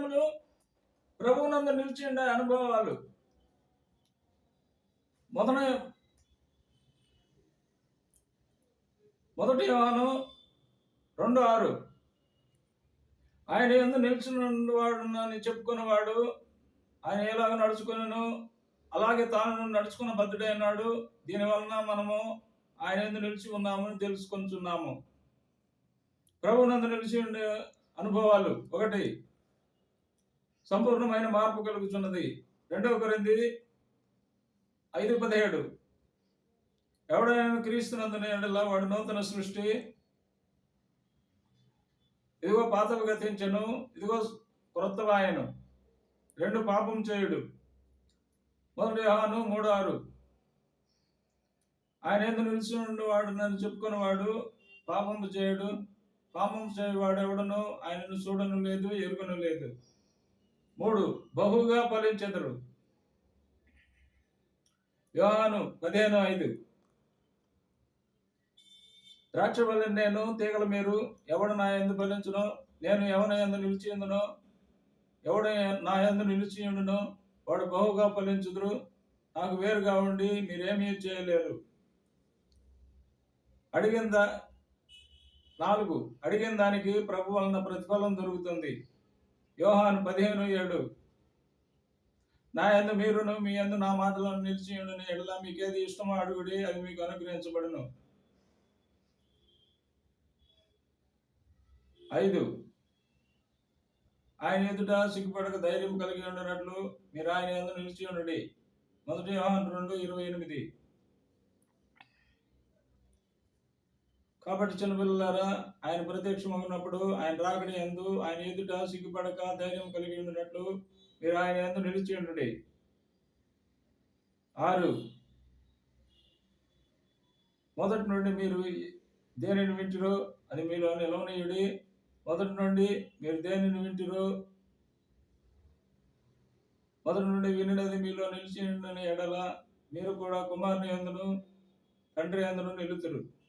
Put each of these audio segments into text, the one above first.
దినములు ప్రభువునందు నిలిచి ఉండే అనుభవాలు. మొదట మొదటి యోహాను రెండు ఆరు. ఆయన ఎందు నిలిచిన వాడునని చెప్పుకున్నవాడు ఆయన ఎలాగ నడుచుకున్నాను అలాగే తాను నడుచుకున్న భద్రుడే అన్నాడు. దీని వలన మనము ఆయన ఎందు నిలిచి ఉన్నామని తెలుసుకొంచున్నాము. ప్రభునందు నిలిచి ఉండే అనుభవాలు ఒకటి. సంపూర్ణమైన మార్పు కలుగుతున్నది రెండవ కొరింది ఐదు పదిహేడు. ఎవడైనా క్రీస్తునందున వాడు నూతన సృష్టి. ఇదిగో పాతవి గతించను ఇదిగో క్రొత్తవాయను రెండు పాపం చేయుడు. మొదటి హాను మూడు ఆరు. ఆయన ఎందు నిలిచి వాడు నన్ను చెప్పుకున్నవాడు పాపము చేయడు. పాపం చేయవాడు ఎవడను ఆయనను చూడను లేదు ఎరుగను లేదు మూడు బహుగా ఫలించెదరు. యోహాను పదిహేను ఐదు. ద్రాక్ష వల్ల నేను తీగల మీరు ఎవడు నా ఎందు ఫలించునో? నేను ఎవరి ఎందు నిలిచిందునో ఎవడు నా ఎందు నిలిచి ఉండునో? వాడు బహుగా ఫలించుదురు. నాకు వేరుగా ఉండి మీరేమీ చేయలేరు. అడిగిన నాలుగు. అడిగిన దానికి ప్రభు వలన ప్రతిఫలం దొరుకుతుంది. యోహాను పదిహేను ఏడు. నా ఎందు మీరును మీ ఎందు నా మాటలను నిలిచి ఉండని ఎడలా మీకేది ఇష్టమో అడుగుడి అది మీకు అనుగ్రహించబడును. ఐదు. ఆయన ఎదుట సిగ్గుపడక ధైర్యం కలిగి ఉండనట్లు మీరు ఆయన ఎందు నిలిచి ఉండండి. మొదటి యోహాన్ రెండు ఇరవై ఎనిమిది. కాబట్టి చిన్నపిల్లలారా ఆయన ప్రత్యక్షమగినప్పుడు ఆయన రాకడి ఎందు ఆయన ఎదుట సిగ్గుపడక ధైర్యం కలిగి ఉండినట్లు మీరు ఆయన ఎందు నిలిచి ఉండండి. ఆరు. మొదటి నుండి మీరు దేనిని వింటురో అది మీలో నిలవనీయుడి. మొదటి నుండి మీరు దేనిని వింటురో మొదటి నుండి వినినది మీలో నిలిచి ఎడల మీరు కూడా కుమారుని ఎందును తండ్రి ఎందును నిలుతురు.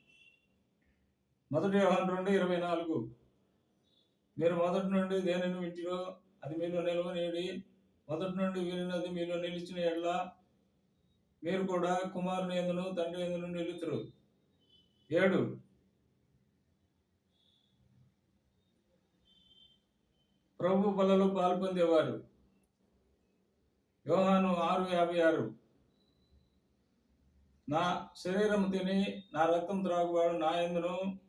మొదటి వ్యవహారం రెండు ఇరవై నాలుగు. మీరు మొదటి నుండి దేనిని వింటిరో అది మీలో నిలవనీయుడి. మొదటి నుండి వినినది మీలో నిలిచిన ఎడ్ల. మీరు కూడా కుమారుని ఎందును తండ్రి ఎందును నిలుతురు. ఏడు. ప్రభు బలలో పాల్పొందేవారు యోహాను ఆరు యాభై ఆరు. నా శరీరం తిని నా రక్తం త్రాగువాడు నా ఎందును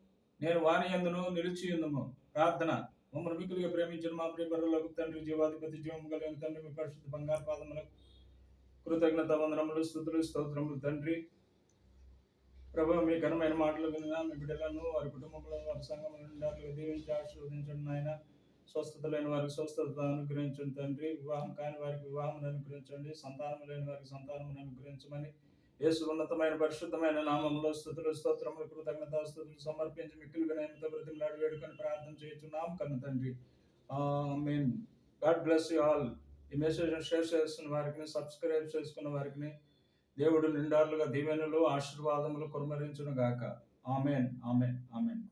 నేను వాని ఎందును నిలిచి ఉందము. ప్రార్థన. మమ్మల్ని మిక్కులుగా ప్రేమించిన మా ప్రియపరులకు తండ్రి జీవాధిపతి జీవం కలిగిన తండ్రి మీ పరిశుద్ధ బంగారు పాదములకు కృతజ్ఞత వందనములు స్థుతులు స్తోత్రములు తండ్రి. ప్రభు మీ ఘనమైన మాటలు విన్నా మీ బిడ్డలను వారి కుటుంబంలో వారి సంఘం నిండారులుగా దీవించి ఆశీర్వదించండి ఆయన స్వస్థత లేని వారికి స్వస్థత అనుగ్రహించండి తండ్రి. వివాహం కాని వారికి వివాహం అనుగ్రహించండి. సంతానం లేని వారికి సంతానం అనుగ్రహించమని యేసు ఉన్నతమైన పరిశుద్ధమైన నామంలో స్థుతులు స్తోత్రములు కృతజ్ఞత స్థుతులు సమర్పించి మిక్కులు వినయంతో బ్రతిమలాడి వేడుకొని ప్రార్థన చేయించున్నాం కన్న తండ్రి. Mean God bless you all. ఈ మెసేజ్ షేర్ చేస్తున్న వారికి సబ్స్క్రైబ్ చేసుకున్న వారికి దేవుడు నిండారులుగా దీవెనలు ఆశీర్వాదములు కురమరించును గాక. ఆమెన్. ఆమెన్. ఆమెన్.